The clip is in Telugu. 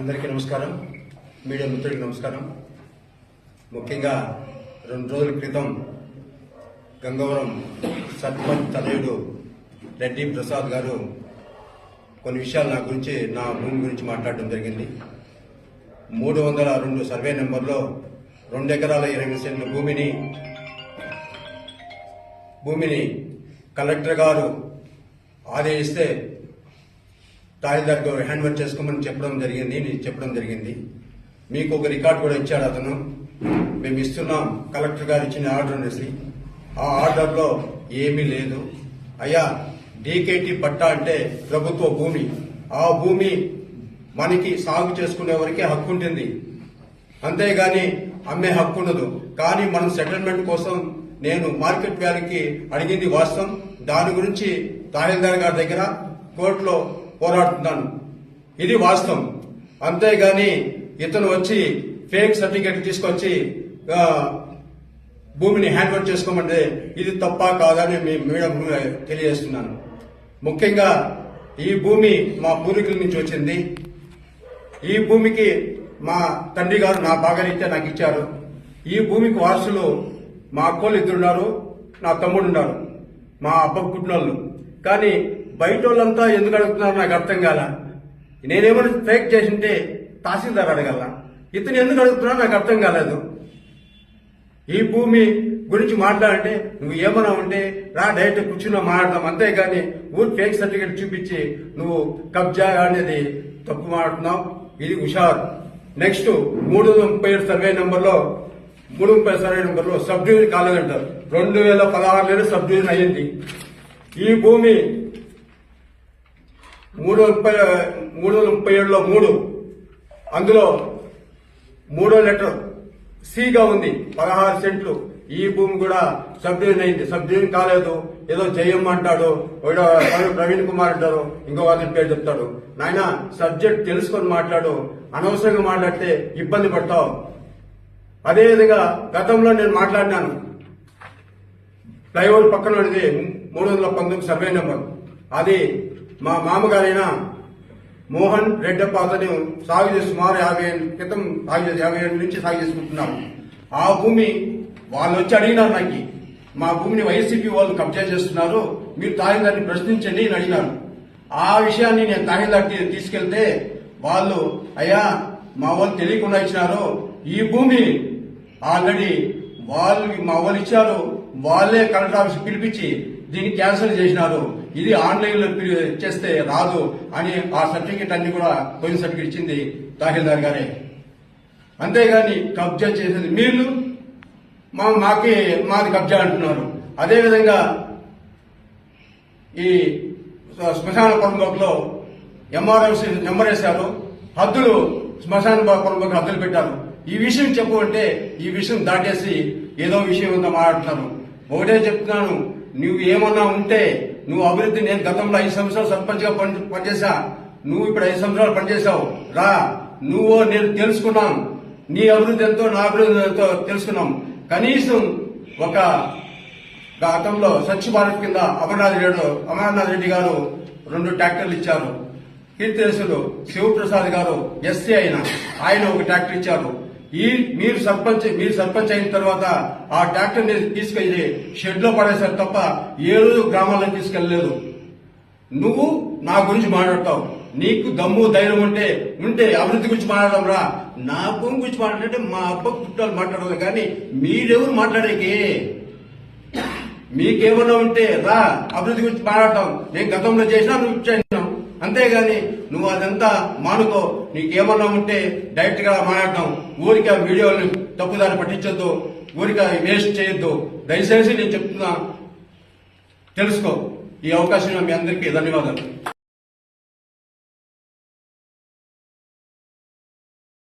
అందరికీ నమస్కారం. మీడియా మిత్రుడికి నమస్కారం. ముఖ్యంగా రెండు రోజుల క్రితం గంగవరం సర్పంచ్ తనయుడు రెడ్డి ప్రసాద్ గారు కొన్ని విషయాలు నా గురించి నా భూమి గురించి మాట్లాడడం జరిగింది. మూడు వందల రెండు సర్వే నెంబర్లో రెండు ఎకరాల ఇరవై సెంట్ల భూమిని భూమిని కలెక్టర్ గారు ఆదేశిస్తే తాయి దగ్గర హ్యాండ్ ఓవర్ చేసుకోమని చెప్పడం జరిగింది నేను చెప్పడం జరిగింది. మీకు ఒక రికార్డ్ కూడా ఇచ్చాడు అతను. మేము ఇస్తున్నాం. కలెక్టర్ గారు ఇచ్చిన ఆర్డర్ అనేసి. ఆ ఆర్డర్లో ఏమీ లేదు. అయ్యా డీకేటీ పట్టా అంటే ప్రభుత్వ భూమి. ఆ భూమి మనకి సాగు చేసుకునే వరకే హక్కు ఉంటుంది. అంతేగాని అమ్మే హక్కు ఉండదు. కానీ మనం సెటిల్మెంట్ కోసం నేను మార్కెట్ వ్యాలీకి అడిగింది వాస్తవం. దాని గురించి తహసీల్దార్ గారి దగ్గర కోర్టులో పోరాడుతున్నాను. ఇది వాస్తవం. అంతేగాని ఇతను వచ్చి ఫేక్ సర్టిఫికేట్ తీసుకొచ్చి భూమిని హ్యాండ్ ఓవర్ చేసుకోమంటే ఇది తప్ప కాదని మీ మీడియా తెలియజేస్తున్నాను. ముఖ్యంగా ఈ భూమి మా పూర్వీకుల నుంచి వచ్చింది. ఈ భూమికి మా తండ్రి గారు నా భాగరీత్యా నాకు ఇచ్చారు. ఈ భూమికి వారసులు మా అక్కోళ్ళు ఇద్దరున్నారు నా తమ్ముడు ఉన్నారు మా అబ్బకు పుట్టినోళ్ళు. కానీ బయట వాళ్ళంతా ఎందుకు అడుగుతున్నారు నాకు అర్థం కాల? నేనేమైనా ఫేక్ చేసింటే తహసీల్దార్ అడగల? ఇతను ఎందుకు అడుగుతున్నారో నాకు అర్థం కాలేదు. ఈ భూమి గురించి మాట్లాడంటే నువ్వు ఏమన్నా ఉంటే రా డైరెక్ట్ కూర్చున్నా మాట్లాడదాం. అంతేగాని ఊరి ఫేక్ సర్టిఫికేట్ చూపించి నువ్వు కబ్జా అనేది తప్పు మాట్లాడుతున్నావు. ఇది హుషారు. నెక్స్ట్ మూడు వందల ముప్పై ఏడు సర్వే నెంబర్లో మూడు ముప్పై సర్వే నెంబర్లో సబ్ డివిజన్ కాలేదంటారు. రెండు వేల పదహారులో సబ్ డివిజన్ అయ్యింది. ఈ భూమి మూడు ముప్పై మూడు వందల ముప్పై ఏడులో మూడు. అందులో మూడో లెటర్ సిగా ఉంది. పదహారు సెంట్లు. ఈ భూమి కూడా సబ్డివిజన్ అయింది. సబ్డివిజన్ కాలేదు. ఏదో జయమ్మ అంటాడు. ఒకడో ప్రవీణ్ కుమార్ అంటారు. ఇంకో అతని పేరు చెప్తాడు. నాయన సబ్జెక్ట్ తెలుసుకొని మాట్లాడు. అనవసరంగా మాట్లాడితే ఇబ్బంది పడతావు. అదేవిధంగా గతంలో నేను మాట్లాడినాను. ఫ్లైఓవర్ పక్కన ఉన్నది మూడు వందల పంతొమ్మిది సర్వే నెంబర్. అది మా మామగారైన మోహన్ రెడ్డప్ప అతను సాగు చేసి సుమారు యాభై ఏళ్ళ క్రితం సాగు చేసి యాభై ఏళ్ళ నుంచి సాగు చేసుకుంటున్నాం ఆ భూమి వాళ్ళు వచ్చి అడిగినారు నాకు. మా భూమిని వైసీపీ వాళ్ళు కబ్జా చేస్తున్నారు. మీరు తహసీల్దార్ని ప్రశ్నించండి అని అడిగినారు. ఆ విషయాన్ని నేను తహసీల్దార్కి తీసుకెళ్తే వాళ్ళు అయ్యా మా వాళ్ళు తెలియకుండా ఇచ్చినారు. ఈ భూమి ఆల్రెడీ వాళ్ళు మా వాళ్ళు ఇచ్చారు. వాళ్ళే కలెక్టర్ ఆఫీస్ పిలిపించి దీన్ని క్యాన్సిల్ చేసినారు. ఇది ఆన్లైన్లో చేస్తే రాదు అని ఆ సర్టిఫికేట్ అన్ని కూడా పోయిన సర్టిఫికేట్ ఇచ్చింది తహసీల్దార్ గారే. అంతేగాని కబ్జా చేసేది మీరు? మా మాకి మాది కబ్జా అంటున్నారు. అదేవిధంగా ఈ శ్మశాన పొలంలో ఎంఆర్ఎంసీ నెంబర్ వేశారు హద్దులు శ్మశాన పొలంలోకి హద్దులు పెట్టారు. ఈ విషయం చెప్పు అంటే ఈ విషయం దాటేసి ఏదో విషయం ఉందో మాట్లాడుతున్నారు. ఒకటే చెప్తున్నాను నువ్వు ఏమన్నా ఉంటే నువ్వు అభివృద్ధి నేను గతంలో ఐదు సంవత్సరాలు సర్పంచ్గా పనిచేసా నువ్వు ఇప్పుడు ఐదు సంవత్సరాలు పనిచేసావు రా. నువ్వు నేను తెలుసుకున్నాం. నీ అభివృద్ధి ఎంతో నా అభివృద్ధి ఎంతో తెలుసుకున్నాం. కనీసం ఒక గతంలో స్వచ్ఛ భారత్ కింద అమర్నాథ్ రెడ్డి అమర్నాథ్ రెడ్డి గారు రెండు ట్రాక్టర్లు ఇచ్చారు. కీర్తిశులు శివప్రసాద్ గారు ఎస్సీ అయిన ఆయన ఒక ట్రాక్టర్ ఇచ్చారు. ఈ మీరు సర్పంచ్ మీరు సర్పంచ్ అయిన తర్వాత ఆ ట్రాక్టర్ తీసుకెళ్ళి షెడ్లో పడేశారు తప్ప ఏ రోజు గ్రామాలను తీసుకెళ్ళలేదు నువ్వు నా గురించి మాట్లాడతావు. నీకు దమ్ము ధైర్యం ఉంటే ఉంటే అభివృద్ధి గురించి మాట్లాడడం రా. నా భూమి గురించి మాట్లాడంటే మా అబ్బకు పుట్టాలు మాట్లాడాలి కానీ మీరెవరు మాట్లాడేకి? మీకేమన్నా ఉంటే రా అభివృద్ధి గురించి మాట్లాడతాం. నేను గతంలో చేసినా నువ్వు అంతేగాని నువ్వు అదంతా మానుకో. నీకేమన్నా ఉంటే డైరెక్ట్గా మాట్లాడతాం. ఊరిక వీడియోని తప్పుదారి పట్టించొద్దు. ఊరికే వేస్ట్ చేయొద్దు. దయచేసి నేను చెప్తున్నా. తెలుసుకో. ఈ అవకాశం మీ అందరికీ ధన్యవాదాలు.